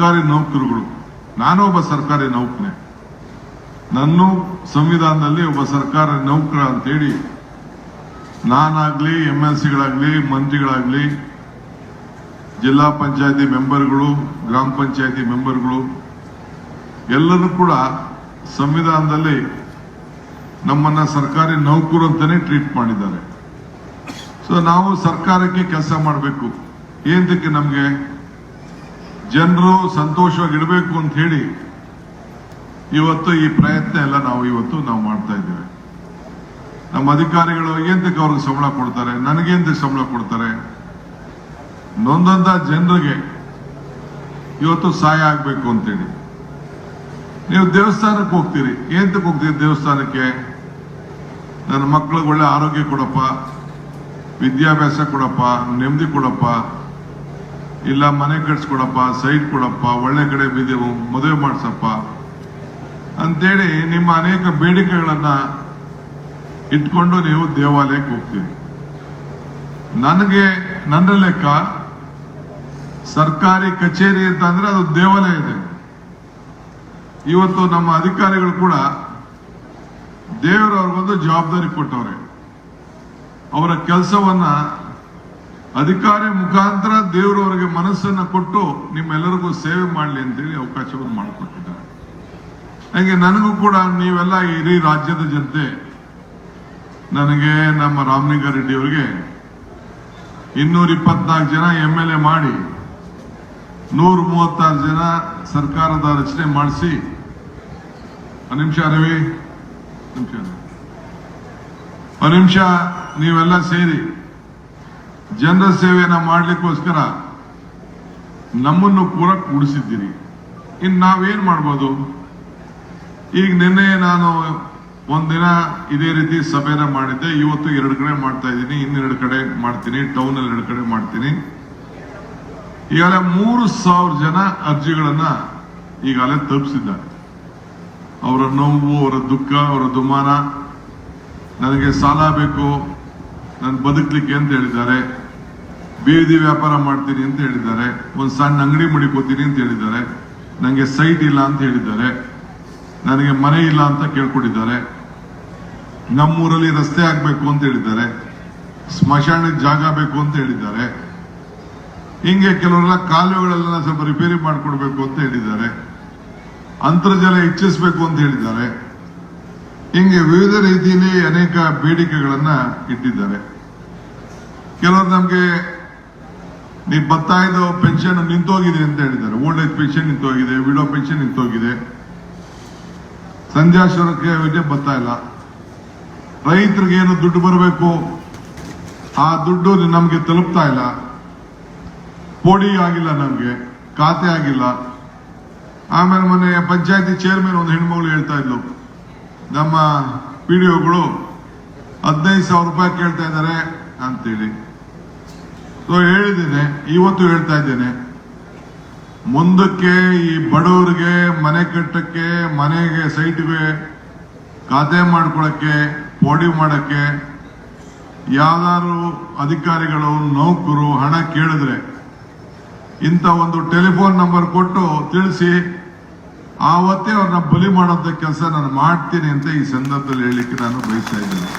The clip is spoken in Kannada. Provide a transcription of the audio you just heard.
ಸರ್ಕಾರಿ ನೌಕರುಗಳು. ನಾನು ಒಬ್ಬ ಸರ್ಕಾರಿ ನೌಕನೇ. ನನ್ನ ಸಂವಿಧಾನದಲ್ಲಿ ಒಬ್ಬ ಸರ್ಕಾರಿ ನೌಕರ ಅಂತೇಳಿ ನಾನಾಗ್ಲಿ ಎಂ ಎಲ್ ಸಿಗಳಾಗ್ಲಿ ಮಂತ್ರಿಗಳಾಗ್ಲಿ, ಜಿಲ್ಲಾ ಪಂಚಾಯತಿ ಮೆಂಬರ್ಗಳು, ಗ್ರಾಮ ಪಂಚಾಯತಿ ಮೆಂಬರ್ಗಳು, ಎಲ್ಲರೂ ಕೂಡ ಸಂವಿಧಾನದಲ್ಲಿ ನಮ್ಮನ್ನ ಸರ್ಕಾರಿ ನೌಕರು ಅಂತಾನೆ ಟ್ರೀಟ್ ಮಾಡಿದ್ದಾರೆ. ಸೊ ನಾವು ಸರ್ಕಾರಕ್ಕೆ ಕೆಲಸ ಮಾಡಬೇಕು. ಏನಕ್ಕೆ ನಮಗೆ? ಜನರು ಸಂತೋಷವಾಗಿಡಬೇಕು ಅಂತ ಹೇಳಿ ಇವತ್ತು ಈ ಪ್ರಯತ್ನ ಎಲ್ಲ ನಾವು ಇವತ್ತು ನಾವು ಮಾಡ್ತಾ ಇದ್ದೇವೆ. ನಮ್ಮ ಅಧಿಕಾರಿಗಳು ಏನಕ್ಕೆ ಅವ್ರಿಗೆ ಸಂಬಳ ಕೊಡ್ತಾರೆ ನನಗೇಂತ ಸಂಬಳ ಕೊಡ್ತಾರೆ? ನೊಂದಂತ ಜನರಿಗೆ ಇವತ್ತು ಸಹಾಯ ಆಗಬೇಕು ಅಂತೇಳಿ ನೀವು ದೇವಸ್ಥಾನಕ್ಕೆ ಹೋಗ್ತೀರಿ. ಏನಕ್ಕೆ ಹೋಗ್ತೀರಿ ದೇವಸ್ಥಾನಕ್ಕೆ? ನನ್ನ ಮಕ್ಕಳಿಗೆ ಒಳ್ಳೆ ಆರೋಗ್ಯ ಕೊಡಪ್ಪ, ವಿದ್ಯಾಭ್ಯಾಸ ಕೊಡಪ್ಪ, ನೆಮ್ಮದಿ ಕೊಡಪ್ಪ. ಇಲ್ಲ, ಮನೆ ಕಟ್ಸ್ಕೊಡಪ್ಪ ಸೈಟ್ ಕೊಡಪ್ಪ, ಒಳ್ಳೆ ಕಡೆ ಬಿದ್ದೆವು ಮದುವೆ ಮಾಡಿಸಪ್ಪ. ಅಂತೇಳಿ ನಿಮ್ಮ ಅನೇಕ ಬೇಡಿಕೆಗಳನ್ನ ಇಟ್ಕೊಂಡು ನೀವು ದೇವಾಲಯಕ್ಕೆ ಹೋಗ್ತೀರಿ. ನನಗೆ, ನನ್ನ ಲೆಕ್ಕ, ಸರ್ಕಾರಿ ಕಚೇರಿ ಅಂತ ಅಂದ್ರೆ ಅದು ದೇವಾಲಯ ಇದೆ. ಇವತ್ತು ನಮ್ಮ ಅಧಿಕಾರಿಗಳು ಕೂಡ ದೇವರವ್ರಿಗೊಂದು ಜವಾಬ್ದಾರಿ ಕೊಟ್ಟವ್ರೆ. ಅವರ ಕೆಲಸವನ್ನ ಅಧಿಕಾರಿ ಮುಖಾಂತರ ದೇವರವರಿಗೆ ಮನಸ್ಸನ್ನ ಕೊಟ್ಟು ನಿಮ್ಮೆಲ್ಲರಿಗೂ ಸೇವೆ ಮಾಡಲಿ ಅಂತೇಳಿ ಅವಕಾಶವನ್ನು ಮಾಡಿಕೊಟ್ಟಿದ್ದಾರೆ. ಹಾಗೆ ನನಗೂ ಕೂಡ ನೀವೆಲ್ಲ ಇಡೀ ರಾಜ್ಯದ ಜನತೆ, ನನಗೆ ನಮ್ಮ ರಾಮಲಿಂಗಾರೆಡ್ಡಿ ಅವರಿಗೆ ಇನ್ನೂರ ಇಪ್ಪತ್ನಾಲ್ಕು ಜನ ಎಂ ಎಲ್ ಎ ಮಾಡಿ, ನೂರ ಮೂವತ್ತಾರು ಜನ ಸರ್ಕಾರದ ರಚನೆ ಮಾಡಿಸಿ. ನಿಮಿಷ ರವಿ ನಿಮಿಷ ನೀವೆಲ್ಲ ಸೇರಿ. ಜನರ ಸೇವೆಯನ್ನು ಮಾಡಲಿಕ್ಕೋಸ್ಕರ ನಮ್ಮನ್ನು ಕೂಡ ಕೂಡಿಸಿದ್ದೀರಿ. ಇನ್ನು ನಾವೇನು ಮಾಡ್ಬೋದು? ಈಗ ನಿನ್ನೆ ನಾನು ಒಂದಿನ ಇದೇ ರೀತಿ ಸಭೆನ ಮಾಡಿದ್ದೆ. ಇವತ್ತು ಎರಡು ಕಡೆ ಮಾಡ್ತಾ ಇದ್ದೀನಿ. ಇನ್ನೆರಡು ಕಡೆ ಮಾಡ್ತೀನಿ. ಟೌನ್ ಅಲ್ಲಿ ಎರಡು ಕಡೆ ಮಾಡ್ತೀನಿ. ಈಗಾಗಲೇ ಮೂರು ಸಾವಿರ ಜನ ಅರ್ಜಿಗಳನ್ನ ಈಗಾಗಲೇ ತಲುಪಿಸಿದ್ದಾರೆ. ಅವರ ನೋವು, ಅವರ ದುಃಖ, ಅವರ ದುಮಾನ, ನನಗೆ ಸಾಲ ಬೇಕು, ನಾನು ಬದುಕಲಿಕ್ಕೆ ಅಂತ ಹೇಳಿದ್ದಾರೆ. ಬೀದಿ ವ್ಯಾಪಾರ ಮಾಡ್ತೀನಿ ಅಂತ ಹೇಳಿದ್ದಾರೆ. ಒಂದು ಸಣ್ಣ ಅಂಗಡಿ ಮಡಿಕೋತೀನಿ ಅಂತ ಹೇಳಿದ್ದಾರೆ. ನನಗೆ ಸೈಟ್ ಇಲ್ಲ ಅಂತ ಹೇಳಿದ್ದಾರೆ. ನನಗೆ ಮನೆ ಇಲ್ಲ ಅಂತ ಕೇಳ್ಕೊಂಡಿದ್ದಾರೆ ನಮ್ಮೂರಲ್ಲಿ ರಸ್ತೆ ಆಗಬೇಕು ಅಂತ ಹೇಳಿದ್ದಾರೆ. ಸ್ಮಶಾನಕ್ಕೆ ಜಾಗ ಬೇಕು ಅಂತ ಹೇಳಿದ್ದಾರೆ. ಹಿಂಗೆ ಕೆಲವರೆಲ್ಲ ಕಾಲುವೆಗಳೆಲ್ಲ ಸ್ವಲ್ಪ ರಿಪೇರಿ ಮಾಡಿಕೊಡ್ಬೇಕು ಅಂತ ಹೇಳಿದ್ದಾರೆ. ಅಂತರ್ಜಲ ಹೆಚ್ಚಿಸಬೇಕು ಅಂತ ಹೇಳಿದ್ದಾರೆ. ಹಿಂಗೆ ವಿವಿಧ ರೀತಿಯಲ್ಲಿ ಅನೇಕ ಬೇಡಿಕೆಗಳನ್ನು ಇಟ್ಟಿದ್ದಾರೆ. ಕೆಲವರು ನಮ್ಗೆ ನೀವು ಬರ್ತಾ ಇದ್ದ ಪೆನ್ಷನ್ ನಿಂತೋಗಿದೆ ಅಂತ ಹೇಳಿದ್ದಾರೆ. ಓಲ್ಡ್ ಏಜ್ ಪೆನ್ಷನ್ ನಿಂತೋಗಿದೆ ವಿಡೋ ಪೆನ್ಷನ್ ನಿಂತೋಗಿದೆ. ಸಂಧ್ಯಾಶ್ವರಕ್ಕೆ ವಿದ್ಯೆ ಬರ್ತಾ ಇಲ್ಲ. ರೈತರಿಗೆ ಏನು ದುಡ್ಡು ಬರಬೇಕು? ಆ ದುಡ್ಡು ನಮಗೆ ತಲುಪ್ತಾ ಇಲ್ಲ. ಪೋಡಿ ಆಗಿಲ್ಲ ನಮಗೆ, ಖಾತೆ ಆಗಿಲ್ಲ. ಆಮೇಲೆ ಮೊನ್ನೆ ಪಂಚಾಯತಿ ಚೇರ್ಮನ್ ಒಂದು ಹೆಣ್ಮಗಳು ಹೇಳ್ತಾ ಇದ್ಲು. ನಮ್ಮ ಪಿ ಡಿ ಒಗಳು ಹದಿನೈದು ಸಾವಿರ ರೂಪಾಯಿ ಕೇಳ್ತಾ ಇದ್ದಾರೆ ಅಂತೇಳಿ. ಸೊ ಹೇಳಿದ್ದೇನೆ ಇವತ್ತು ಹೇಳ್ತಾ ಇದ್ದೇನೆ. ಮುಂದಕ್ಕೆ ಈ ಬಡವರಿಗೆ, ಮನೆ ಕಟ್ಟಕ್ಕೆ, ಮನೆಗೆ, ಸೈಟ್ಗೆ ಖಾತೆ ಮಾಡ್ಕೊಳಕ್ಕೆ, ಪೋಡಿ ಮಾಡಕ್ಕೆ ಯಾವ್ದಾದ್ರು ಅಧಿಕಾರಿಗಳು, ನೌಕರು ಹಣ ಕೇಳಿದ್ರೆ ಇಂಥ ಒಂದು ಟೆಲಿಫೋನ್ ನಂಬರ್ ಕೊಟ್ಟು ತಿಳಿಸಿ, ಆವತ್ತೇ ಅವ್ರನ್ನ ಬಲಿ ಮಾಡೋಂಥ ಕೆಲಸ ನಾನು ಮಾಡ್ತೀನಿ ಅಂತ ಈ ಸಂದರ್ಭದಲ್ಲಿ ಹೇಳಲಿಕ್ಕೆ ನಾನು ಬಯಸ್ತಾ ಇದ್ದೇನೆ.